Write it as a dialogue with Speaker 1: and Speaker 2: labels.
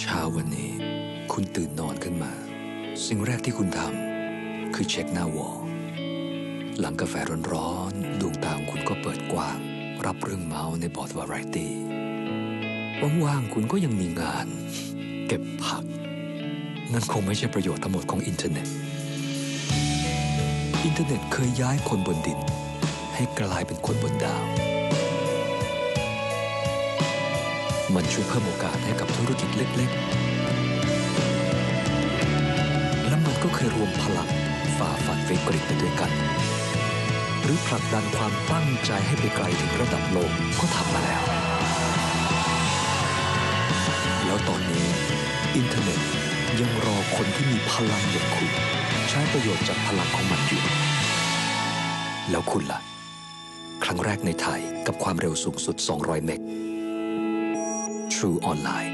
Speaker 1: เช้าวันนี้ คุณตื่นนอนขึ้นมา สิ่งแรกที่คุณทำคือเช็คหน้าวอลหลังกาแฟร้อนๆดวงตาของคุณก็เปิดกว้าง รับเรื่องเมาส์ในบอร์ดวาไรตี้ว่างๆคุณก็ยังมีงาน เก็บผัก นั่นคงไม่ใช่ประโยชน์ทั้งหมดของอินเทอร์เน็ต อินเทอร์เน็ตเคยย้ายคนบนดิน ให้กลายเป็นคนบนดาว มันช่วยเพิ่มโอกาสให้กับธุรกิจเล็ก ๆ และมันก็เคยรวมพลังฝ่าฟันวิกฤตไปด้วยกัน หรือผลักดันความตั้งใจให้ไปไกลถึงระดับโลกก็ทำมาแล้ว แล้วตอนนี้ อินเทอร์เน็ตยังรอคนที่มีพลังอย่างคุณ ใช้ประโยชน์จากพลังของมันอยู่ แล้วคุณล่ะ ครั้งแรกในไทยกับความเร็วสูงสุด 200 เมก True Online